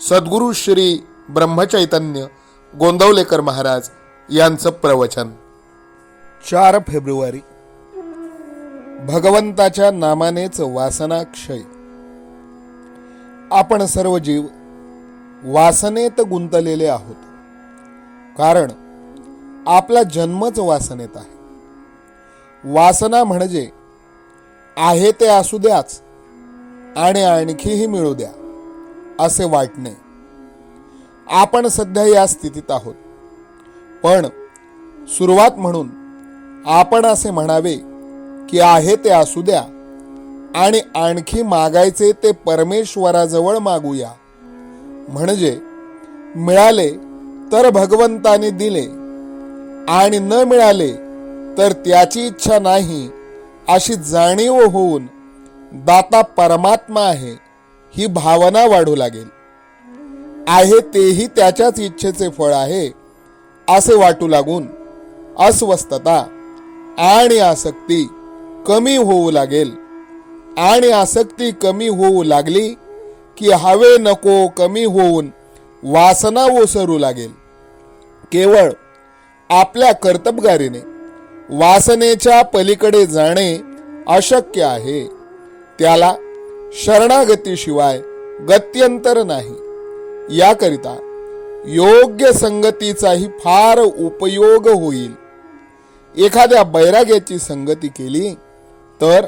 सद्गुरू श्री ब्रह्मचैतन्य गोंदवलेकर महाराज यांचं प्रवचन. चार फेब्रुवारी. भगवंताच्या नामानेच वासना क्षय आपण सर्व जीव वासनेत गुंतलेले आहोत. कारण आपला जन्मच वासनेत आहे. वासना म्हणजे आहे ते असू द्याच आणि आणखीही मिळू द्या. असे वाटणे. आपण सध्या या स्थितीत आहोत. पण सुरुवात म्हणून आपण असे म्हणावे की आहे ते असू द्या आणि आणखी मागायचे ते परमेश्वराजवळ मागूया. म्हणजे मिळाले तर भगवंताने दिले आणि न मिळाले तर त्याची इच्छा नाही अशी जाणीव होऊन दाता परमात्मा आहे. ही भावना वाढू लागेल. आहे तेही त्याच्याच इच्छेचे फळ आहे असे वाटू लागून अस्वस्थता आणि आसक्ती कमी होऊ लागेल. आणि आसक्ती कमी होऊ लागली की हवे नको कमी होऊन वासना ओसरू लागेल. केवळ आपल्या कर्तबगारीने वासनेच्या पलीकडे जाणे अशक्य आहे. त्याला शरणागतीशिवाय गत्यंतर नाही. याकरिता योग्य संगतीचाही फार उपयोग होईल. एखाद्या बैराग्याची संगती केली तर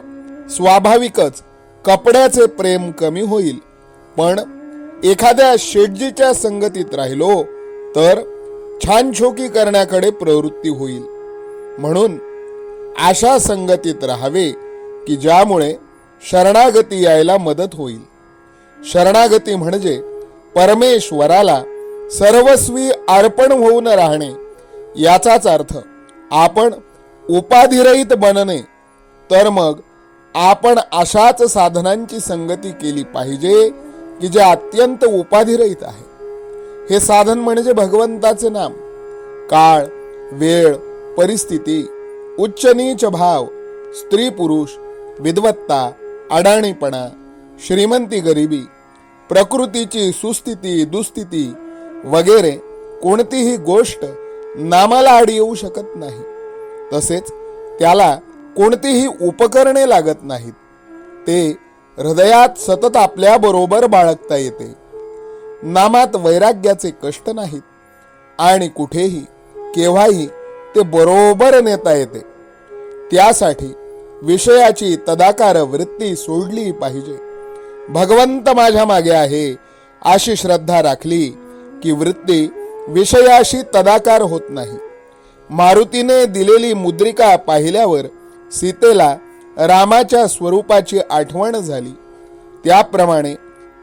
स्वाभाविकच कपड्याचे प्रेम कमी होईल. पण एखाद्या शेटजीच्या संगतीत राहिलो तर छानछोकी करण्याकडे प्रवृत्ती होईल. म्हणून अशा संगतीत राहावे की ज्यामुळे शरणागती यायला मदत होईल. शरणागती म्हणजे परमेश्वराला सर्वस्वी अर्पण होऊन राहणे. याचाच अर्थ आपण उपाधिरहित बनणे. तर मग आपण अशाच साधनांची संगती केली पाहिजे की जे अत्यंत उपाधिरहित आहे. हे साधन म्हणजे भगवंताचे नाम. काळ वेळ परिस्थिती उच्च नीच भाव स्त्री पुरुष विद्वत्ता अडाणीपणा श्रीमंती गरिबी प्रकृतीची सुस्थिती दुस्थिती वगैरे कोणतीही गोष्ट नामाला आड येऊ शकत नाही. तसेच त्याला कोणतीही उपकरणे लागत नाहीत. ते हृदयात सतत आपल्याबरोबर बाळगता येते. नामात वैराग्याचे कष्ट नाहीत आणि कुठेही केव्हाही ते बरोबर नेता येते. त्यासाठी विषयाची तदाकार वृत्ती सोडली पाहिजे. भगवंत माझ्या मागे आहे अशी श्रद्धा राखली की वृत्ती विषयाशी तदाकार होत नाही. मारुतीने दिलेली मुद्रिका पाहिल्यावर सीतेला रामाच्या स्वरूपाची आठवण झाली. त्याप्रमाणे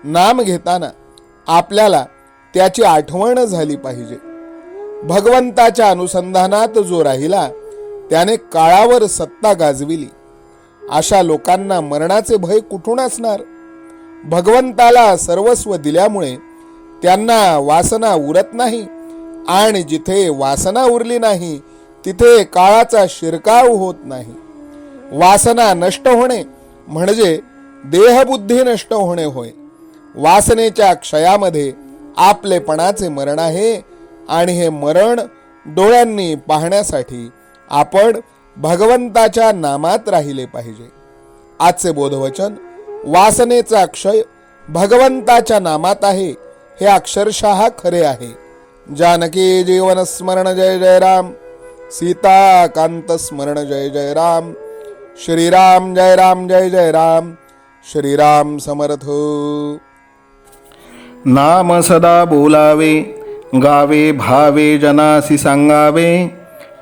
नाम घेताना आपल्याला त्याची आठवण झाली पाहिजे. भगवंताच्या अनुसंधानात जो राहिला त्याने काळावर सत्ता गाजविली. अशा लोकांना मरणाचे भय कुठून असणार? भगवंताला सर्वस्व दिल्यामुळे त्यांना वासना उरत नाही आणि जिथे वासना उरली नाही तिथे काळाचा शिरकाव होत नाही. वासना नष्ट होणे म्हणजे देहबुद्धी नष्ट होणे होय. वासनेच्या क्षयामध्ये आपलेपणाचे मरण आहे आणि हे मरण डोळ्यांनी पाहण्यासाठी आपण भगवंताच्या नामात राहिले पाहिजे. आजचे बोधवचन वासनेचा क्षय भगवंताच्या नामात आहे हे अक्षरशः खरे आहे. जानकी जीवन स्मरण जय जय राम. सीताकांत स्मरण जय जय राम. श्रीराम जय राम जय जय राम. श्रीराम समर्थ. नाम सदा बोलावे गावे भावे जनासी सांगावे